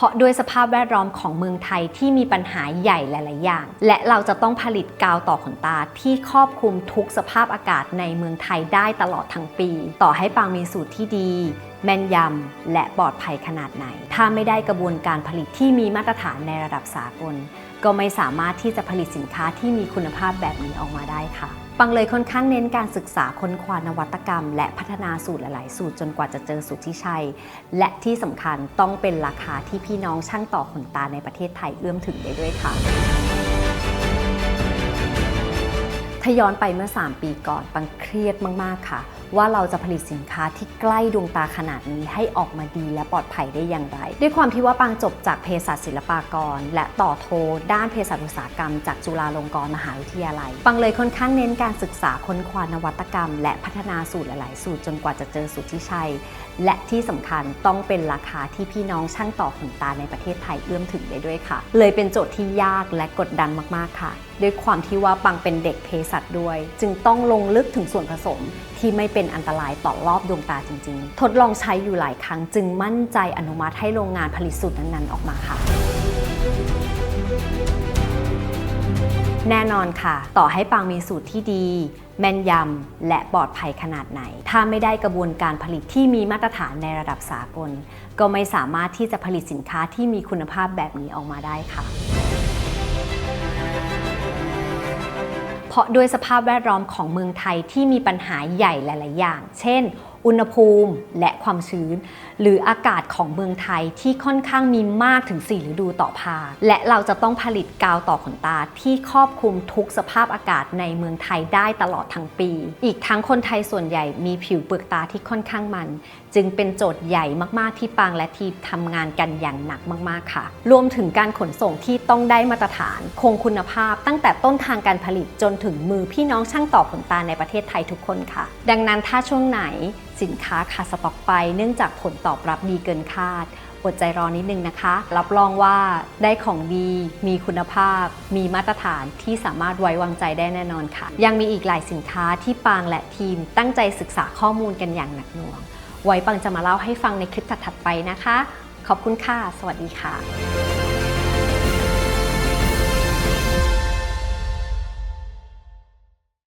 เพราะด้วยสภาพแวดล้อมของเมืองไทยที่มีปัญหาใหญ่หลาย ๆ อย่าง และเราจะต้องผลิตกาวต่อขนตาที่ครอบคลุมทุกสภาพอากาศในเมืองไทยได้ตลอดทั้งปี ต่อให้ปางมีสูตรที่ดี แม่นยำ และปลอดภัยขนาดไหน ถ้าไม่ได้กระบวนการผลิตที่มีมาตรฐานในระดับสากล ก็ไม่สามารถที่จะผลิตสินค้าที่มีคุณภาพแบบนี้ออกมาได้ค่ะปังเลยค่อนข้างเน้นการศึกษาค้นคว้านวัตกรรม และพัฒนาสูตรหลาย ๆ สูตรจนกว่าจะเจอสูตรที่ใช่ และที่สำคัญต้องเป็นราคาที่พี่น้องช่างต่อขนตาในประเทศไทยเอื้อมถึงได้ด้วยค่ะถ้าย้อนไปเมื่อ 3 ปีก่อนปังเครียดมาก ๆ ค่ะ ว่าเราจะผลิตสินค้าที่ใกล้ดวงตาขนาดนี้ให้ออกมาดีและปลอดภัยได้อย่างไร ด้วยความที่ว่าปังจบจากเภสัชศิลปากร และต่อโท ด้านเภสัชอุตสาหกรรม จากจุฬาลงกรณ์มหาวิทยาลัย ปังเลยค่อนข้างเน้นการศึกษาค้นคว้านวัตกรรม และพัฒนาสูตรหลาย ๆ สูตรจนกว่าจะเจอสูตรที่ใช่และที่สำคัญต้องเป็นราคาที่พี่น้องช่างต่อขนตาในประเทศไทยเอื้อมถึงได้ด้วยค่ะ เลยเป็นโจทย์ที่ยากและกดดันมาก ๆ ค่ะ ด้วยความที่ว่าปังเป็นเด็กเภสัชด้วย จึงต้องลงลึกถึงส่วนผสมที่ไม่เป็นอันตรายต่อรอบดวงตาจริง ๆ ทดลองใช้อยู่หลายครั้ง จึงมั่นใจอนุมัติให้โรงงานผลิตสูตรนั้นๆออกมาค่ะแน่นอนค่ะ ต่อให้ปังมีสูตรที่ดี แม่นยำ และปลอดภัยขนาดไหน ถ้าไม่ได้กระบวนการผลิตที่มีมาตรฐานในระดับสากล ก็ไม่สามารถที่จะผลิตสินค้าที่มีคุณภาพแบบนี้ออกมาได้ค่ะ เพราะด้วยสภาพแวดล้อมของเมืองไทยที่มีปัญหาใหญ่หลาย ๆ อย่าง เช่น อุณหภูมิและความชื้น หรืออากาศของเมืองไทยที่ค่อนข้างมีมากถึง 4 ฤดูต่อภาค และเราจะต้องผลิตกาวต่อขนตาที่ครอบคลุมทุกสภาพอากาศในเมืองไทยได้ตลอดทั้งปี อีกทั้งคนไทยส่วนใหญ่มีผิวเปลือกตาที่ค่อนข้างมัน จึงเป็นโจทย์ใหญ่มากๆที่ปางและทีมทำงานกันอย่างหนักมากๆค่ะ รวมถึงการขนส่งที่ต้องได้มาตรฐาน คงคุณภาพตั้งแต่ต้นทางการผลิตจนถึงมือพี่น้องช่างต่อขนตาในประเทศไทยทุกคนค่ะ ดังนั้นถ้าช่วงไหน สินค้าขาดสต็อกไป เนื่องจากผลตอบรับดีเกินคาดอดใจรอนิดนึงนะคะ รับรองว่าได้ของดี มีคุณภาพ มีมาตรฐานที่สามารถไว้วางใจได้แน่นอนค่ะ ยังมีอีกหลายสินค้าที่ปางและทีม ตั้งใจศึกษาข้อมูลกันอย่างหนักหน่วง ไว้ปังจะมาเล่าให้ฟังในคลิปถัดๆไปนะคะ ขอบคุณค่ะ สวัสดีค่ะ